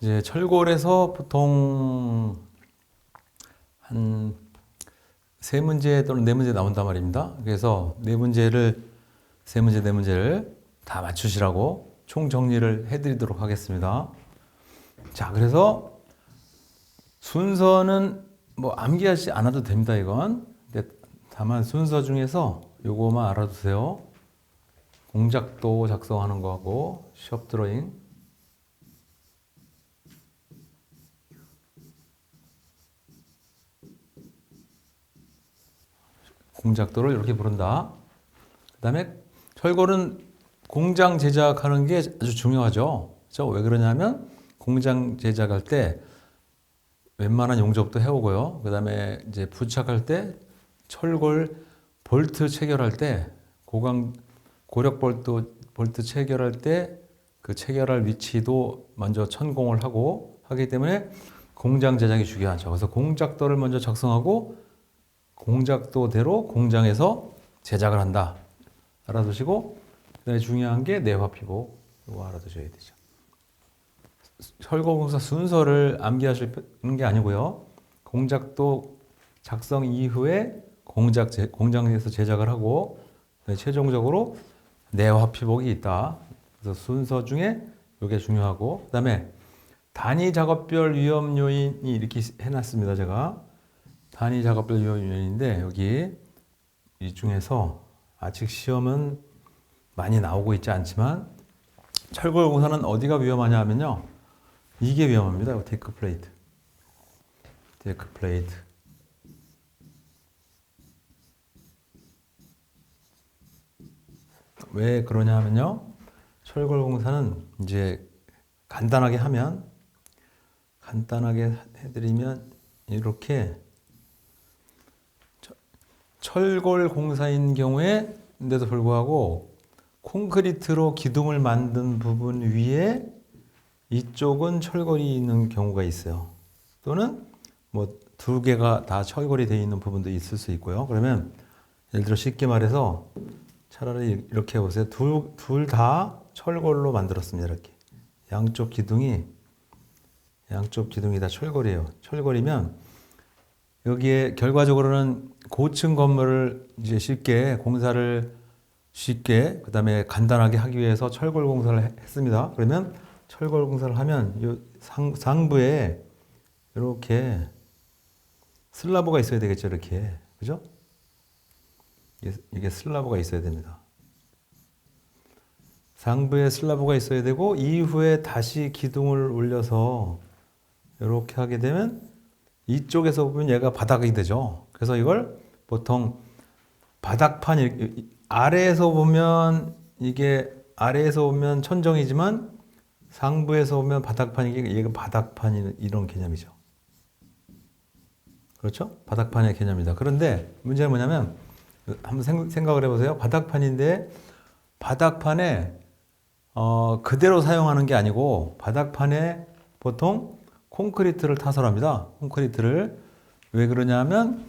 이제 철골에서 보통 한 세 문제 또는 네 문제 나온단 말입니다. 그래서 네 문제를 세 문제 네 문제를 다 맞추시라고 총 정리를 해드리도록 하겠습니다. 자, 그래서 순서는 뭐 암기하지 않아도 됩니다. 이건. 다만 순서 중에서 요거만 알아두세요. 공작도 작성하는 거하고 시업 드로잉 공작도를 이렇게 부른다. 그 다음에 철골은 공장 제작하는 게 아주 중요하죠. 그죠? 왜 그러냐면 공장 제작할 때 웬만한 용접도 해오고요. 그 다음에 이제 부착할 때 철골 볼트 체결할 때 고강 고력 볼트 볼트 체결할 때 그 체결할 위치도 먼저 천공을 하고 하기 때문에 공장 제작이 중요하죠. 그래서 공작도를 먼저 작성하고 공작도대로 공장에서 제작을 한다. 알아두시고 그다음에 중요한 게 내화피복 이거 알아두셔야 되죠. 철거공사 순서를 암기하시는 게 아니고요. 공작도 작성 이후에 공작 제, 공장에서 제작을 하고 그다음에 최종적으로 내화피복이 있다. 그래서 순서 중에 이게 중요하고 그다음에 단위 작업별 위험 요인이 이렇게 해놨습니다. 제가 단위 작업별 요인인데 여기 이 중에서 아직 시험은 많이 나오고 있지 않지만 철골 공사는 어디가 위험하냐 하면요. 이게 위험합니다. 데크 플레이트. 데크 플레이트. 왜 그러냐 하면요. 철골 공사는 이제 간단하게 하면 간단하게 해드리면 이렇게 철골 공사인 경우에인데도 불구하고 콘크리트로 기둥을 만든 부분 위에 이쪽은 철골이 있는 경우가 있어요. 또는 뭐 두 개가 다 철골이 되어 있는 부분도 있을 수 있고요. 그러면 예를 들어 쉽게 말해서 차라리 이렇게 해보세요. 둘, 둘 다 철골로 만들었습니다. 이렇게. 양쪽 기둥이, 양쪽 기둥이 다 철골이에요. 철골이면 여기에 결과적으로는 고층 건물을 이제 쉽게 공사를 쉽게 그다음에 간단하게 하기 위해서 철골 공사를 했습니다. 그러면 철골 공사를 하면 요 상, 상부에 이렇게 슬라브가 있어야 되겠죠, 이렇게 그죠? 이게, 슬라브가 있어야 됩니다. 상부에 슬라브가 있어야 되고 이후에 다시 기둥을 올려서 이렇게 하게 되면 이쪽에서 보면 얘가 바닥이 되죠. 그래서 이걸 보통 바닥판 아래에서 보면 이게 아래에서 보면 천정이지만 상부에서 보면 바닥판이게 얘가 바닥판 이런 개념이죠. 그렇죠? 바닥판의 개념이다. 그런데 문제는 뭐냐면 한번 생각을 해보세요. 바닥판인데 바닥판에 어, 그대로 사용하는 게 아니고 바닥판에 보통 콘크리트를 타설합니다. 콘크리트를 왜 그러냐면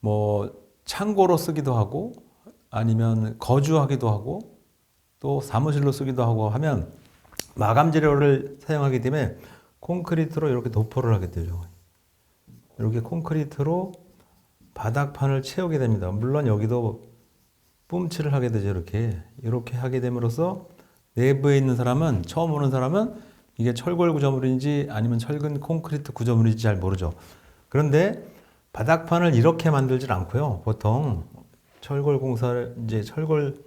뭐 창고로 쓰기도 하고 아니면 거주하기도 하고 또 사무실로 쓰기도 하고 하면 마감 재료를 사용하기 때문에 콘크리트로 이렇게 도포를 하게 되죠. 이렇게 콘크리트로 바닥판을 채우게 됩니다. 물론 여기도 뿜칠을 하게 되죠. 이렇게 이렇게 하게 됨으로써 내부에 있는 사람은 처음 오는 사람은 이게 철골 구조물인지 아니면 철근 콘크리트 구조물인지 잘 모르죠. 그런데 바닥판을 이렇게 만들질 않고요. 보통 철골 공사를 이제 철골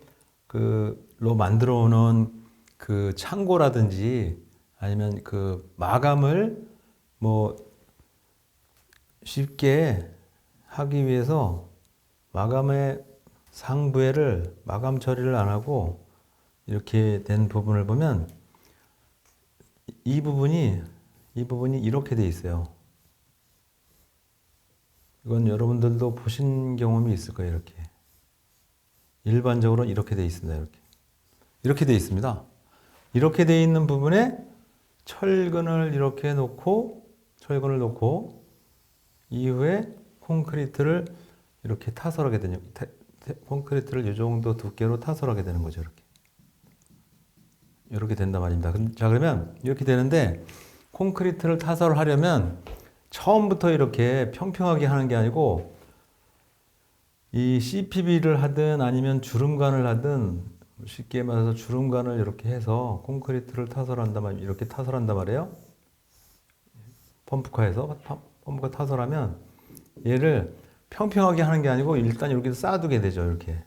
그로 만들어 오는 그 창고라든지 아니면 그 마감을 뭐 쉽게 하기 위해서 마감의 상부에를 마감 처리를 안 하고 이렇게 된 부분을 보면 이 부분이 이 부분이 이렇게 돼 있어요. 이건 여러분들도 보신 경험이 있을 거예요. 이렇게 일반적으로 이렇게 돼 있습니다. 이렇게 이렇게 돼 있습니다. 이렇게 돼 있는 부분에 철근을 이렇게 놓고 철근을 놓고 이후에 콘크리트를 이렇게 타설하게 되는 콘크리트를 이 정도 두께로 타설하게 되는 거죠. 이렇게 이렇게 된단 말입니다. 자 그러면 이렇게 되는데 콘크리트를 타설을 하려면 처음부터 이렇게 평평하게 하는 게 아니고 이 CPB를 하든 아니면 주름관을 하든 쉽게 말해서 주름관을 이렇게 해서 콘크리트를 타설한단 말 이렇게 타설한단 말이에요. 펌프카에서 파- 펌프카 타설하면 얘를 평평하게 하는 게 아니고 일단 이렇게 쌓아두게 되죠. 이렇게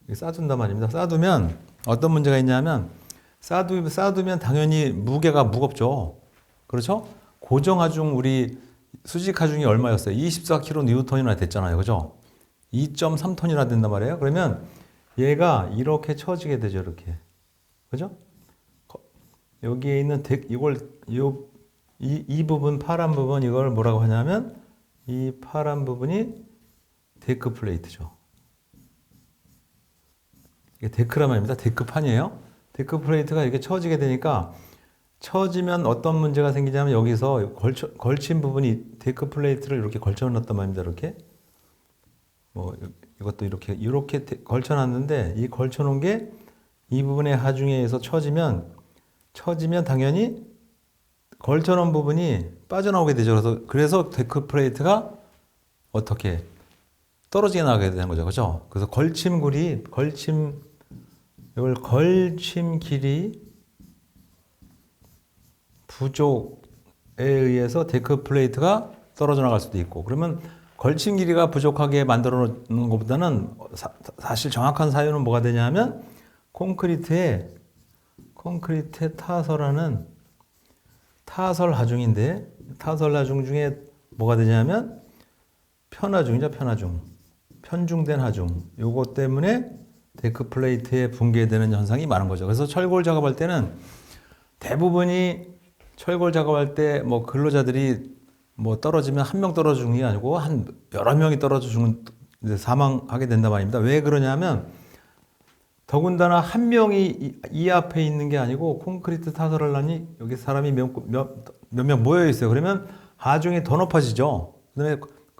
이렇게 쌓아둔단 말입니다. 쌓아두면 어떤 문제가 있냐면 쌓아두, 쌓아두면 당연히 무게가 무겁죠. 그렇죠? 고정 하중 우리 수직 하중이 얼마였어요? 24kg 뉴턴이나 됐잖아요. 그죠? 2.3톤이나 된단 말이에요. 그러면 얘가 이렇게 쳐지게 되죠. 이렇게. 그죠? 거- 여기에 있는 덱, 이걸 요, 이, 이 부분 파란 부분 이걸 뭐라고 하냐면 이 파란 부분이 데크 플레이트죠. 이게 데크란 말입니다. 데크판이에요. 데크 플레이트가 이렇게 쳐지게 되니까 쳐지면 어떤 문제가 생기냐면 여기서 걸쳐, 걸친 부분이 데크 플레이트를 이렇게 걸쳐놨단 말입니다. 이렇게 뭐 이것도 이렇게 이렇게 데- 걸쳐놨는데 이 걸쳐놓은 게 이 부분의 하중에 의해서 쳐지면 쳐지면 당연히 걸쳐놓은 부분이 빠져나오게 되죠. 그래서 그래서 데크 플레이트가 어떻게 떨어지게 나가게 되는 거죠. 그죠? 그래서 걸침굴이 걸침 이걸 걸침 길이 부족에 의해서 데크 플레이트가 떨어져 나갈 수도 있고 그러면 걸침 길이가 부족하게 만들어 놓는 것보다는 사, 사실 정확한 사유는 뭐가 되냐면 콘크리트에 콘크리트에 타설하는 타설 하중인데 타설 하중 중에 뭐가 되냐면 편하중이죠 편하중. 편중된 하중. 요것 때문에 데크 플레이트에 붕괴되는 현상이 많은 거죠 그래서 철골 작업할 때는 대부분이 철골 작업할 때 뭐 근로자들이 뭐 떨어지면 한 명 떨어져 죽는 게 아니고 한 여러 명이 떨어져 죽는 사망하게 된단 말입니다. 왜 그러냐면 더군다나 한 명이 이, 이 앞에 있는 게 아니고 콘크리트 타설을 하니 여기 사람이 몇명 모여 있어요. 그러면 하중이 더 높아지죠. 그다음에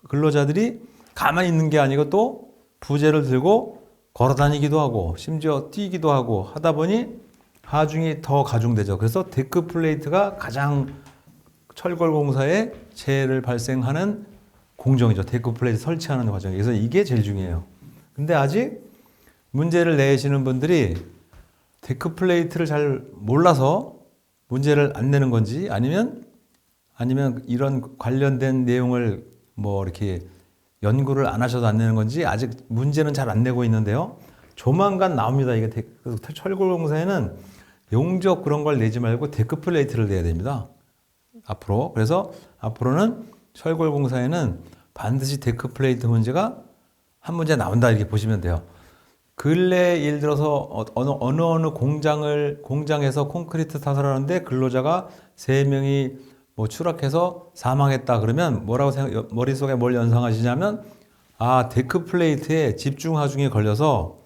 근로자들이 가만히 있는 게 아니고 또 부재를 들고 걸어 다니기도 하고 심지어 뛰기도 하고 하다 보니 하중이 더 가중되죠. 그래서 데크 플레이트가 가장 철골 공사에 재해를 발생하는 공정이죠. 데크 플레이트 설치하는 과정. 그래서 이게 제일 중요해요. 근데 아직 문제를 내시는 분들이 데크 플레이트를 잘 몰라서 문제를 안 내는 건지 아니면 아니면 이런 관련된 내용을 뭐 이렇게 연구를 안 하셔도 안 내는 건지 아직 문제는 잘 안 내고 있는데요. 조만간 나옵니다. 이게 데- 그래서 철골 공사에는 용접 그런 걸 내지 말고 데크 플레이트를 내야 됩니다. 앞으로 그래서 앞으로는 철골 공사에는 반드시 데크 플레이트 문제가 한 문제 나온다 이렇게 보시면 돼요. 근래 예를 들어서 어- 어느 어느 어느 공장을 공장에서 콘크리트 타설하는데 근로자가 세 명이 뭐 추락해서 사망했다 그러면 뭐라고 생각 머릿속에 뭘 연상하시냐면 아 데크 플레이트에 집중 하중이 걸려서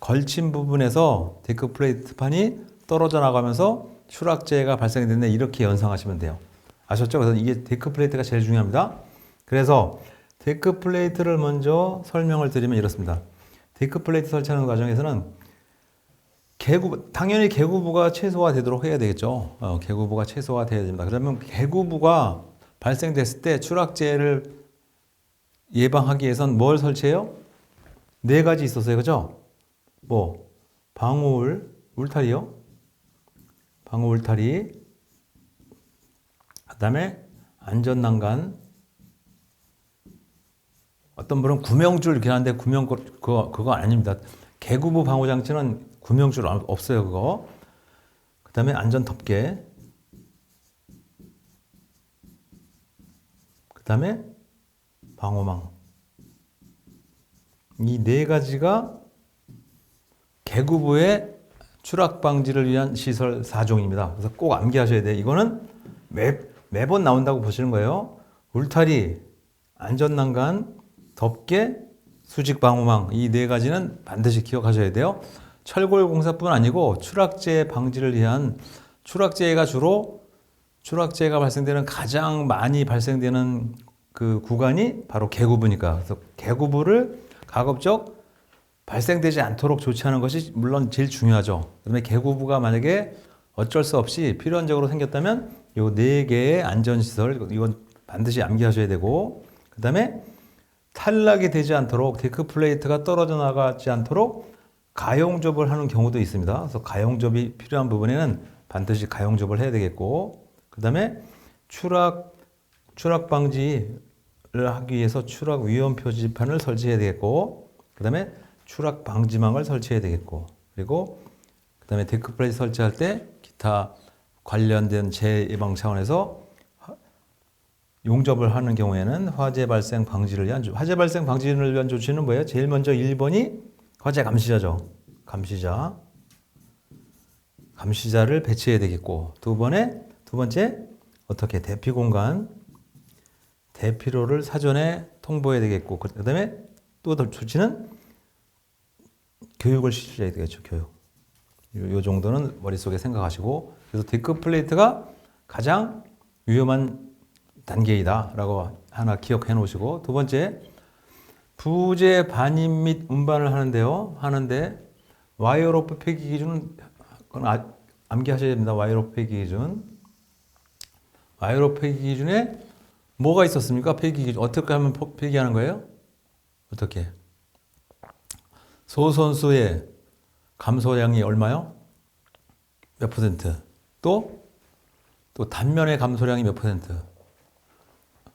걸친 부분에서 데크 플레이트 판이 떨어져 나가면서 추락재해가 발생됐네 이렇게 연상하시면 돼요. 아셨죠? 그래서 이게 데크 플레이트가 제일 중요합니다. 그래서 데크 플레이트를 먼저 설명을 드리면 이렇습니다. 데크 플레이트 설치하는 과정에서는 개구 당연히 개구부가 최소화되도록 해야 되겠죠. 어, 개구부가 최소화돼야 됩니다. 그러면 개구부가 발생됐을 때 추락재해를 예방하기 위해선 뭘 설치해요? 네 가지 있었어요. 그죠? 뭐 방울, 울타리요. 방울 울타리. 그다음에 안전 난간. 어떤 분은 구명줄 이렇게 하는데 구명 거- 그거 그거 아닙니다. 개구부 방호 장치는 구명줄 없- 없어요 그거. 그 다음에 안전 덮개. 그 다음에 방호망. 이 네 가지가 개구부의 추락 방지를 위한 시설 4종입니다. 그래서 꼭 암기하셔야 돼요. 이거는 매, 매번 나온다고 보시는 거예요. 울타리, 안전난간, 덮개, 수직 방호망 이 네 가지는 반드시 기억하셔야 돼요. 철골 공사뿐 아니고 추락재해 방지를 위한 추락재해가 주로 추락재해가 발생되는 가장 많이 발생되는 그 구간이 바로 개구부니까 그래서 개구부를 가급적 발생되지 않도록 조치하는 것이 물론 제일 중요하죠. 그다음에 개구부가 만약에 어쩔 수 없이 필연적으로 생겼다면 요 네 개의 안전시설 이건 반드시 암기하셔야 되고 그 다음에 탈락이 되지 않도록 데크 플레이트가 떨어져 나가지 않도록 가용접을 하는 경우도 있습니다. 그래서 가용접이 필요한 부분에는 반드시 가용접을 해야 되겠고 그 다음에 추락 추락 방지를 하기 위해서 추락 위험 표지판을 설치해야 되겠고 그 다음에 추락 방지망을 설치해야 되겠고 그리고 그 다음에 데크 플레이트 설치할 때 기타 관련된 재예방 차원에서 화- 용접을 하는 경우에는 화재 발생 방지를 위한 조- 화재 발생 방지를 위한 조치는 뭐예요? 제일 먼저 1번이 화재 감시자죠. 감시자. 감시자를 배치해야 되겠고 두 번에 두 번째 어떻게 대피 공간 대피로를 사전에 통보해야 되겠고 그- 그다음에 또더 조치는 교육을 실시해야 되겠죠. 교육. 요, 요 정도는 머릿속에 생각하시고 그래서 데크 플레이트가 가장 위험한 단계이다라고 하나 기억해 놓으시고 두 번째 부재 반입 및 운반을 하는데요. 하는데 와이어로프 폐기 기준은 그건 아- 암기하셔야 됩니다. 와이어로프 폐기 기준. 와이어로프 폐기 기준에 뭐가 있었습니까? 폐기 기준 어떻게 하면 포- 폐기하는 거예요? 어떻게? 소선수의 감소량이 얼마요? 몇 퍼센트? 또? 또 단면의 감소량이 몇 퍼센트?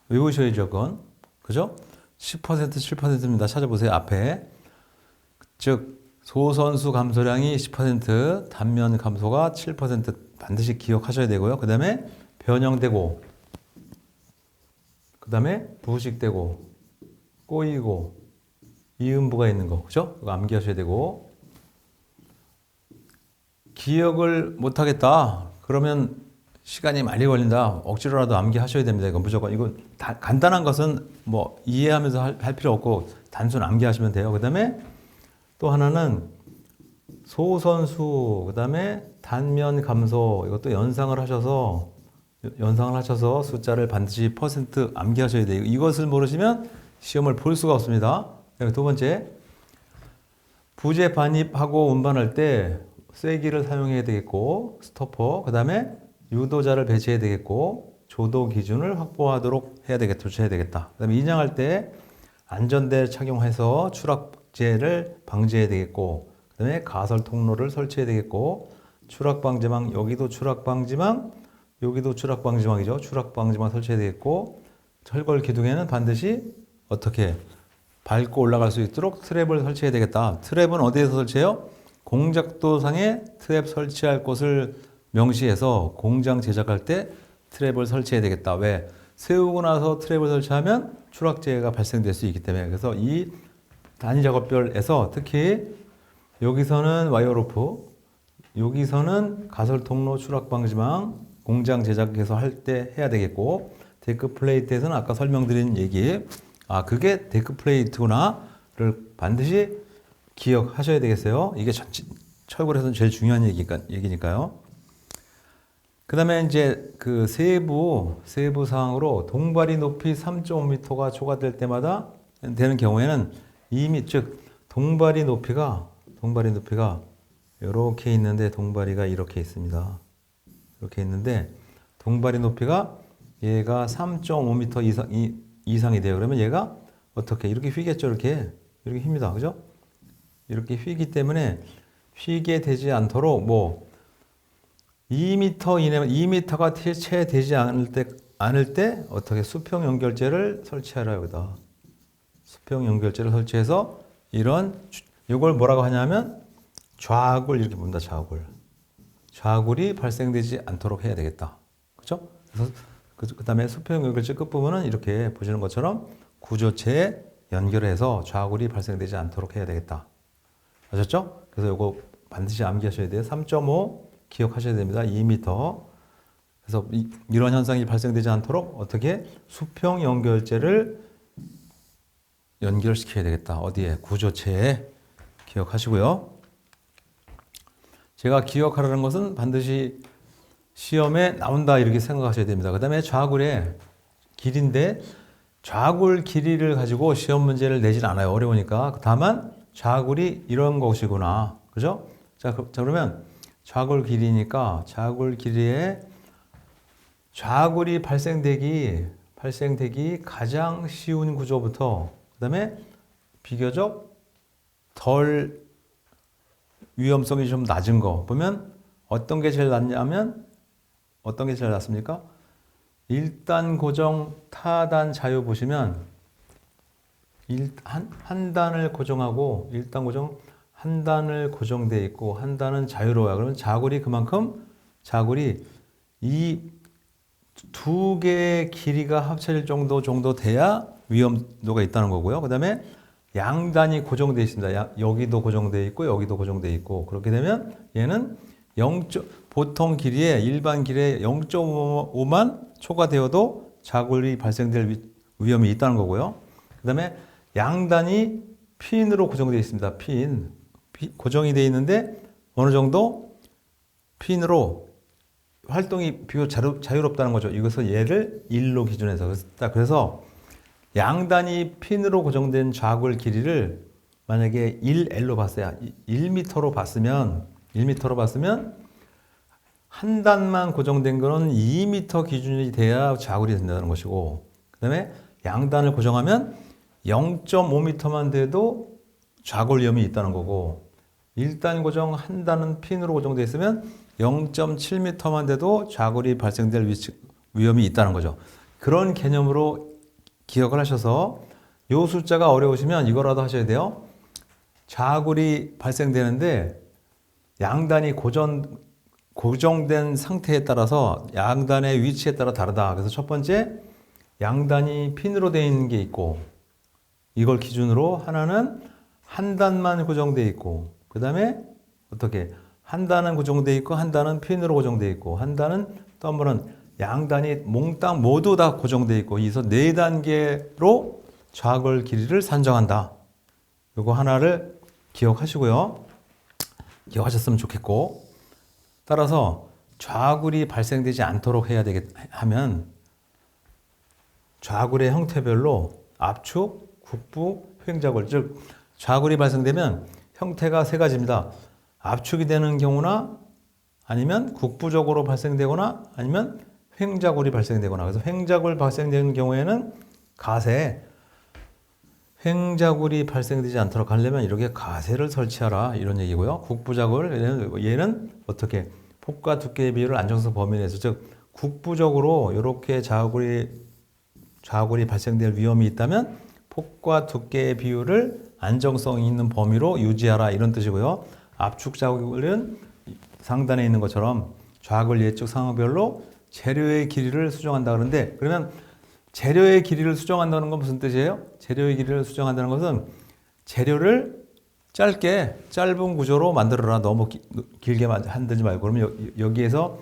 외우셔야죠, 그건. 그죠? 10% 7%입니다. 찾아보세요, 앞에. 즉, 소선수 감소량이 10%, 단면 감소가 7% 반드시 기억하셔야 되고요. 그 다음에 변형되고, 그 다음에 부식되고, 꼬이고, 이음부가 있는 거, 그죠? 그거 암기하셔야 되고, 기억을 못하겠다. 그러면 시간이 많이 걸린다. 억지로라도 암기하셔야 됩니다. 이건 무조건. 이거 다, 간단한 것은 뭐 이해하면서 할, 할 필요 없고 단순 암기하시면 돼요. 그 다음에 또 하나는 소선수, 그 다음에 단면 감소, 이것도 연상을 하셔서 연상을 하셔서 숫자를 반드시 퍼센트 암기하셔야 돼요. 이것을 모르시면 시험을 볼 수가 없습니다. 두 번째, 부재 반입하고 운반할 때 쐐기를 사용해야 되겠고 스토퍼 그 다음에 유도자를 배치해야 되겠고 조도 기준을 확보하도록 해야 되겠다 조치해야 되겠다 그 다음에 인양할 때 안전대 착용해서 추락재를 방지해야 되겠고 그 다음에 가설 통로를 설치해야 되겠고 추락 방지망 여기도 추락 방지망 여기도 추락 방지망이죠 추락 방지망 설치해야 되겠고 철골 기둥에는 반드시 어떻게 밟고 올라갈 수 있도록 트랩을 설치해야 되겠다. 트랩은 어디에서 설치해요? 공작도상에 트랩 설치할 곳을 명시해서 공장 제작할 때 트랩을 설치해야 되겠다. 왜? 세우고 나서 트랩을 설치하면 추락재해가 발생될 수 있기 때문에 그래서 이 단위 작업별에서 특히 여기서는 와이어 로프, 여기서는 가설 통로 추락 방지망 공장 제작해서 할 때 해야 되겠고 데크 플레이트에서는 아까 설명드린 얘기 아 그게 데크 플레이트구나를 반드시 기억하셔야 되겠어요. 이게 철골에서는 제일 중요한 얘기가 얘기니까요. 그 다음에 이제 그 세부 세부 사항으로 동발이 높이 3.5m가 초과될 때마다 되는 경우에는 이미 즉 동발이 높이가 동발이 높이가 이렇게 있는데 동발이가 이렇게 있습니다. 이렇게 있는데 동발이 높이가 얘가 3.5m 이상 이, 이상이 돼요. 그러면 얘가 어떻게 이렇게 휘겠죠, 이렇게 이렇게 휩니다, 그죠? 이렇게 휘기 때문에 휘게 되지 않도록 뭐 2m 이내 2m가 채 되지 않을 때 않을 때 어떻게 수평 연결재를 설치하라 여기다 수평 연결재를 설치해서 이런 이걸 뭐라고 하냐면 좌굴 이렇게 본다 좌굴 좌굴이 발생되지 않도록 해야 되겠다 그렇죠? 그래서 그, 그다음에 수평 연결재 끝 부분은 이렇게 보시는 것처럼 구조체에 연결해서 좌굴이 발생되지 않도록 해야 되겠다 아셨죠? 그래서 이거 반드시 암기하셔야 돼요. 3.5 기억하셔야 됩니다. 2m. 그래서 이, 이런 현상이 발생되지 않도록 어떻게 수평 연결재를 연결시켜야 되겠다. 어디에? 구조체에 기억하시고요. 제가 기억하라는 것은 반드시 시험에 나온다 이렇게 생각하셔야 됩니다. 그 다음에 좌굴의 길인데 좌굴 길이를 가지고 시험 문제를 내질 않아요. 어려우니까. 다만 좌굴이 이런 것이구나. 그죠? 자, 그- 자, 그러면 좌굴 길이니까 좌굴 길이에 좌굴이 발생되기 발생되기 가장 쉬운 구조부터 그다음에 비교적 덜 위험성이 좀 낮은 거 보면 어떤 게 제일 낫냐면 어떤 게 제일 낫습니까? 1단 고정 타단 자유 보시면 일, 한, 한 단을 고정하고 1단 고정 한 단을 고정돼 있고 한 단은 자유로워요. 그러면 자굴이 그만큼 자굴이 이 두 개의 길이가 합쳐질 정도 정도 돼야 위험도가 있다는 거고요. 그다음에 양단이 고정되어 있습니다. 야- 여기도 고정되어 있고 여기도 고정되어 있고 그렇게 되면 얘는 0. 보통 길이에 일반 길에 0.5만 초과되어도 자굴이 발생될 위- 위험이 있다는 거고요. 그다음에 양단이 핀으로 고정되어 있습니다. 핀 피- 고정이 되어 있는데 어느 정도 핀으로 활동이 비교적 자유, 자유 롭다는 거죠. 이것을 얘를 1로 기준해서 그랬다. 그래서 양단이 핀으로 고정된 좌굴 길이를 만약에 1L로 봤어요. 1m로 봤으면 1m로 봤으면 한 단만 고정된 거는 2m 기준이 돼야 좌굴이 된다는 것이고 그다음에 양단을 고정하면 0.5m만 돼도 좌굴 위험이 있다는 거고 1단 고정 한 단은 핀으로 고정되어 있으면 0.7m만 돼도 좌굴이 발생될 위치, 위험이 있다는 거죠. 그런 개념으로 기억을 하셔서 요 숫자가 어려우시면 이거라도 하셔야 돼요. 좌굴이 발생되는데 양단이 고정 고정된 상태에 따라서 양단의 위치에 따라 다르다. 그래서 첫 번째 양단이 핀으로 되어 있는 게 있고 이걸 기준으로 하나는 한 단만 고정되어 있고 그 다음에 어떻게 한 단은 고정되어 있고 한 단은 핀으로 고정되어 있고 한 단은 또 한 번은 양단이 몽땅 모두 다 고정되어 있고 이서 네 단계로 좌골 길이를 산정한다. 요거 하나를 기억하시고요. 기억하셨으면 좋겠고 따라서 좌굴이 발생되지 않도록 해야 되겠 하면 좌굴의 형태별로 압축, 국부, 횡좌굴 즉 좌굴이 발생되면 형태가 세 가지입니다. 압축이 되는 경우나 아니면 국부적으로 발생되거나 아니면 횡좌굴이 발생되거나 그래서 횡좌굴 발생되는 경우에는 가세 횡좌굴이 발생되지 않도록 하려면 이렇게 가세를 설치하라 이런 얘기고요. 국부작을 얘는, 얘는 어떻게 폭과 두께의 비율을 안정성 범위 내에서 즉 국부적으로 이렇게 좌굴이 좌굴이 발생될 위험이 있다면 폭과 두께의 비율을 안정성 있는 범위로 유지하라 이런 뜻이고요. 압축 자굴은 상단에 있는 것처럼 좌굴 예측 상황별로 재료의 길이를 수정한다 그러는데 그러면 재료의 길이를 수정한다는 건 무슨 뜻이에요? 재료의 길이를 수정한다는 것은 재료를 짧게 짧은 구조로 만들어라 너무 기- 길게 만- 만들지 말고 그러면 여, 기에서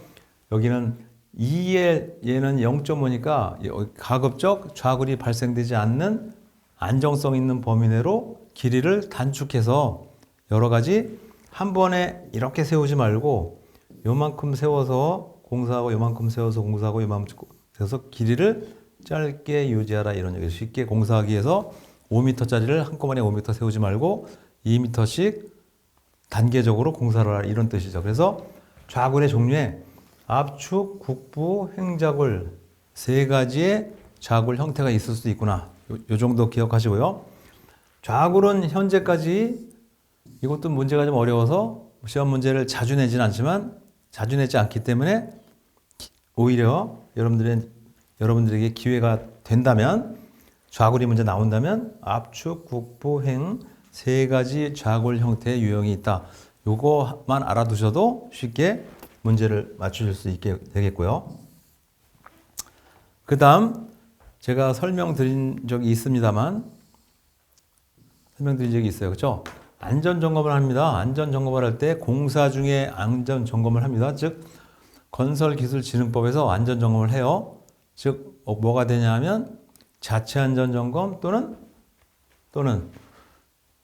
여기는 2에 얘는 0.5니까 가급적 좌굴이 발생되지 않는 안정성 있는 범위 내로 길이를 단축해서 여러 가지 한 번에 이렇게 세우지 말고 요만큼 세워서 공사하고 요만큼 세워서 공사하고 요만큼 세워서 길이를 짧게 유지하라 이런 얘기 쉽게 공사하기 위해서 5m짜리를 한꺼번에 5m 세우지 말고 2m씩 단계적으로 공사를 하라 이런 뜻이죠. 그래서 좌굴의 종류에 압축, 국부, 횡좌굴 세 가지의 좌굴 형태가 있을 수도 있구나. 요, 요 정도 기억하시고요. 좌굴은 현재까지 이것도 문제가 좀 어려워서 시험 문제를 자주 내진 않지만 자주 내지 않기 때문에 기- 오히려 여러분들의 여러분들에게 기회가 된다면 좌굴이 문제 나온다면 압축, 국부, 행세 가지 좌굴 형태의 유형이 있다. 요거만 알아두셔도 쉽게 문제를 맞추실 수 있게 되겠고요. 그 다음 제가 설명드린 적이 있습니다만 설명드린 적이 있어요. 그렇죠? 안전 점검을 합니다. 안전 점검을 할 때 공사 중에 안전 점검을 합니다. 즉 건설기술진흥법에서 안전 점검을 해요. 즉 어, 뭐가 되냐면 자체 안전 점검 또는 또는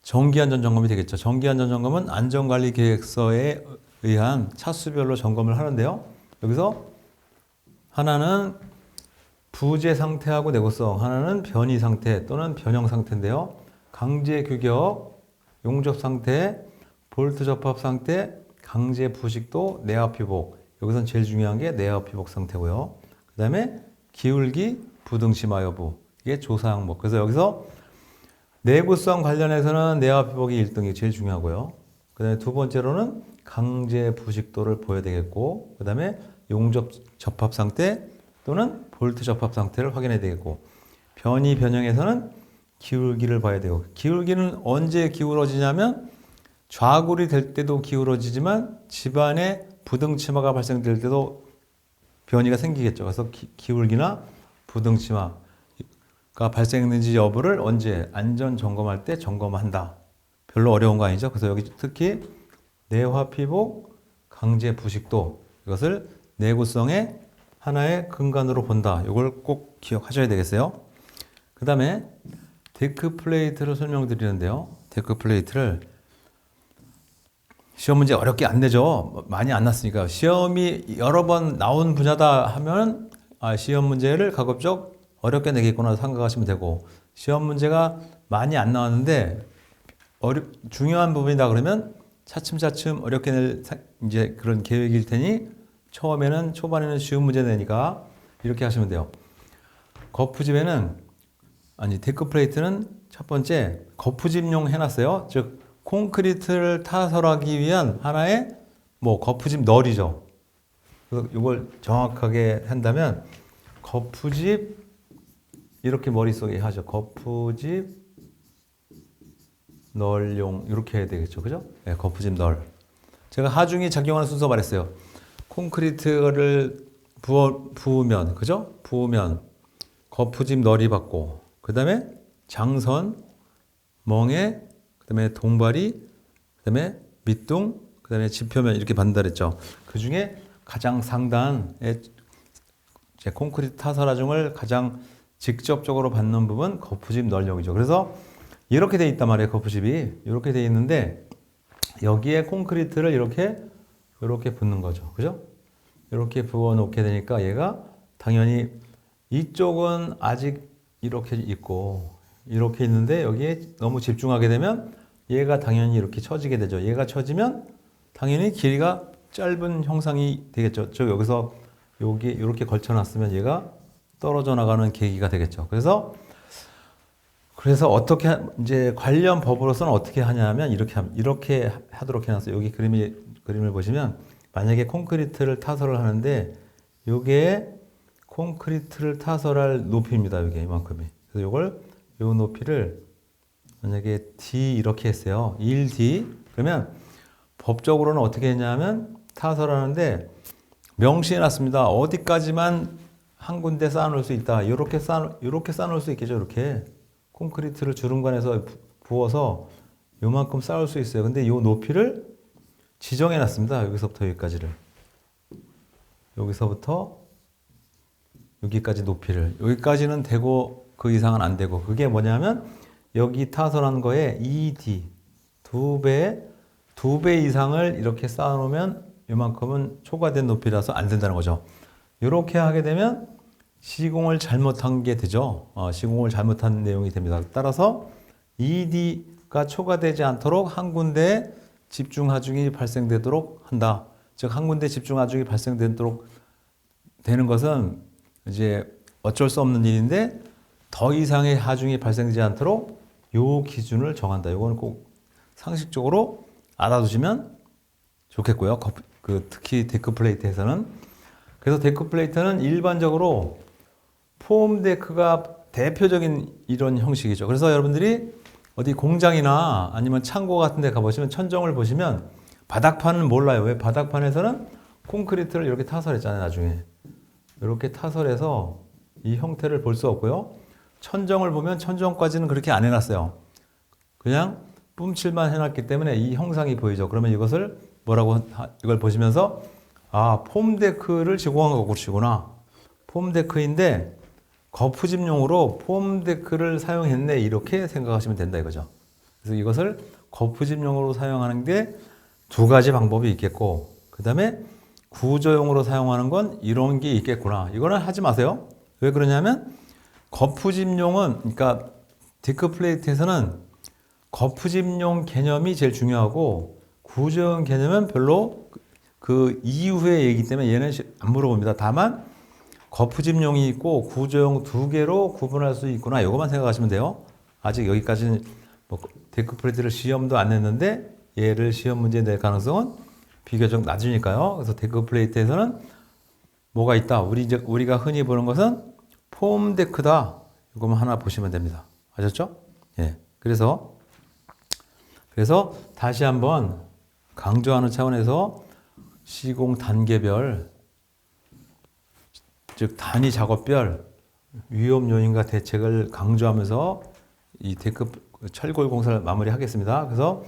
정기 안전 점검이 되겠죠. 정기 안전 점검은 안전관리 계획서에 의한 차수별로 점검을 하는데요. 여기서 하나는 부재 상태하고 내구성, 하나는 변이 상태 또는 변형 상태인데요. 강제 규격, 용접 상태, 볼트 접합 상태, 강제 부식도, 내압 피복. 여기선 제일 중요한 게 내압 피복 상태고요. 그 그다음에 기울기, 부등심화 여부 이게 조사 항목. 그래서 여기서 내구성 관련해서는 내화 피복이 1등이 제일 중요하고요. 그다음에 두 번째로는 강제 부식도를 보여야 되겠고, 그다음에 용접 접합 상태 또는 볼트 접합 상태를 확인해야 되겠고, 변이 변형에서는 기울기를 봐야 되고, 기울기는 언제 기울어지냐면 좌굴이 될 때도 기울어지지만 집안에 부등치마가 발생될 때도 변이가 생기겠죠. 그래서 기, 기울기나 부등치마가 발생했는지 여부를 언제 안전 점검할 때 점검한다. 별로 어려운 거 아니죠. 그래서 여기 특히 내화 피복 강제 부식도 이것을 내구성의 하나의 근간으로 본다. 이걸 꼭 기억하셔야 되겠어요. 그 다음에 데크 플레이트를 설명드리는데요. 데크 플레이트를 시험 문제 어렵게 안 내죠. 많이 안 났으니까 시험이 여러 번 나온 분야다 하면 아, 시험 문제를 가급적 어렵게 내겠구나 생각하시면 되고 시험 문제가 많이 안 나왔는데 어려, 중요한 부분이다 그러면 차츰차츰 어렵게 낼 사- 이제 그런 계획일 테니 처음에는 초반에는 쉬운 문제 내니까 이렇게 하시면 돼요. 거푸집에는 아니 데크 플레이트는 첫 번째 거푸집용 해놨어요. 즉 콘크리트를 타설하기 위한 하나의 뭐 거푸집 널이죠. 그래서 이걸 정확하게 한다면 거푸집 이렇게 머릿속에 하죠. 거푸집 널용 이렇게 해야 되겠죠. 그죠? 네, 거푸집 널. 제가 하중이 작용하는 순서 말했어요. 콘크리트를 부어, 부으면 그죠? 부으면 거푸집 널이 받고 그 다음에 장선, 멍에 그 다음에 동발이 그 다음에 밑둥 그다음에 지표면 이렇게 그랬죠. 그 중에 가장 상단에 제 콘크리트 타설화중을 가장 직접적으로 받는 부분 거푸집 널력이죠. 그래서 이렇게 돼 있단 말이에요. 거푸집이 이렇게 돼 있는데 여기에 콘크리트를 이렇게 이렇게 붓는 거죠. 그죠? 이렇게 부어 놓게 되니까 얘가 당연히 이쪽은 아직 이렇게 있고 이렇게 있는데 여기에 너무 집중하게 되면 얘가 당연히 이렇게 처지게 되죠. 얘가 처지면 당연히 길이가 짧은 형상이 되겠죠. 저 여기서 여기 이렇게 걸쳐놨으면 얘가 떨어져 나가는 계기가 되겠죠. 그래서 그래서 어떻게 하- 이제 관련 법으로서는 어떻게 하냐면 이렇게 함- 이렇게 하도록 해놨어요. 여기 그림이 그림을 보시면 만약에 콘크리트를 타설을 하는데 요게 콘크리트를 타설할 높이입니다. 이게 이만큼이. 그래서 요걸 요 높이를 만약에 D 이렇게 했어요. 1D 그러면 법적으로는 어떻게 했냐면 타설하는데 명시해 놨습니다. 어디까지만 한 군데 쌓아놓을 수 있다. 이렇게 쌓아 이렇게 쌓아놓을 수 있겠죠. 이렇게 콘크리트를 주름관에서 부- 부어서 요만큼 쌓을 수 있어요. 근데 요 높이를 지정해 놨습니다. 여기서부터 여기까지를. 여기서부터 여기까지 높이를. 여기까지는 되고 그 이상은 안 되고. 그게 뭐냐면 여기 타설한 거에 2D 두 배, 두 배 이상을 이렇게 쌓아놓으면 이만큼은 초과된 높이라서 안 된다는 거죠. 이렇게 하게 되면 시공을 잘못한 게 되죠. 어, 시공을 잘못한 내용이 됩니다. 따라서 ED가 초과되지 않도록 한 군데 집중 하중이 발생되도록 한다. 즉 한 군데 집중 하중이 발생되도록 되는 것은 이제 어쩔 수 없는 일인데 더 이상의 하중이 발생되지 않도록 요 기준을 정한다. 요거는 꼭 상식적으로 알아두시면 좋겠고요. 거- 그 특히 데크 플레이트에서는 그래서 데크 플레이트는 일반적으로 폼 데크가 대표적인 이런 형식이죠. 그래서 여러분들이 어디 공장이나 아니면 창고 같은 데 가보시면 천정을 보시면 바닥판은 몰라요. 왜 바닥판에서는 콘크리트를 이렇게 타설했잖아요. 나중에. 이렇게 타설해서 이 형태를 볼 수 없고요. 천정을 보면 천정까지는 그렇게 안 해놨어요. 그냥 뿜칠만 해놨기 때문에 이 형상이 보이죠. 그러면 이것을 뭐라고 하- 이걸 보시면서 아 폼데크를 제공한 것이구나. 폼데크인데 거푸집용으로 폼데크를 사용했네 이렇게 생각하시면 된다 이거죠. 그래서 이것을 거푸집용으로 사용하는 게 두 가지 방법이 있겠고 그 다음에 구조용으로 사용하는 건 이런 게 있겠구나. 이거는 하지 마세요. 왜 그러냐면 거푸집용은 그러니까 디크 플레이트에서는 거푸집용 개념이 제일 중요하고 구조용 개념은 별로 그 이후의 얘기 때문에 얘는 시- 안 물어봅니다. 다만 거푸집용이 있고 구조용 두 개로 구분할 수 있구나. 이것만 생각하시면 돼요. 아직 여기까지는 뭐 데크 플레이트를 시험도 안 냈는데 얘를 시험 문제 낼 가능성은 비교적 낮으니까요. 그래서 데크 플레이트에서는 뭐가 있다. 우리 이제 우리가 흔히 보는 것은 폼 데크다. 이거만 하나 보시면 됩니다. 아셨죠? 예. 그래서 그래서 다시 한번 강조하는 차원에서 시공 단계별 즉 단위 작업별 위험 요인과 대책을 강조하면서 이 데크 철골 공사를 마무리하겠습니다. 그래서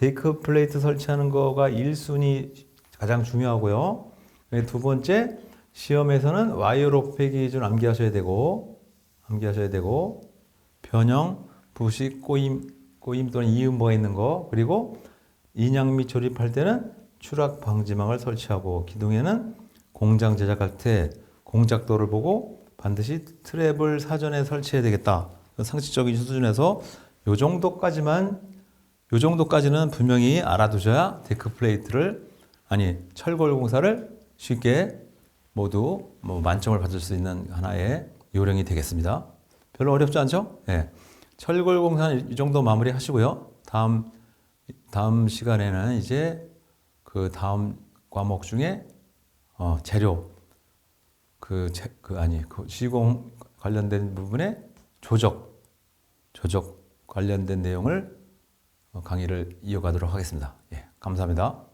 데크 플레이트 설치하는 거가 1순위 가장 중요하고요. 네, 두 번째 시험에서는 와이어로 패기 좀 암기하셔야 되고 암기하셔야 되고 변형, 부식, 꼬임, 꼬임 또는 이음보가 있는 거 그리고 인양 및 조립할 때는 추락 방지망을 설치하고 기둥에는 공장 제작할 때 공작도를 보고 반드시 트랩을 사전에 설치해야 되겠다. 상식적인 수준에서 요 정도까지만 요 정도까지는 분명히 알아두셔야 데크 플레이트를 아니 철골 공사를 쉽게 모두 뭐 만점을 받을 수 있는 하나의 요령이 되겠습니다. 별로 어렵지 않죠? 예. 철골 공사는 이 정도 마무리 하시고요. 다음 다음 시간에는 이제 그 다음 과목 중에 어, 재료 그, 재, 그 아니 그 시공 관련된 부분에 조적 조적 관련된 내용을 어, 강의를 이어가도록 하겠습니다. 예, 감사합니다.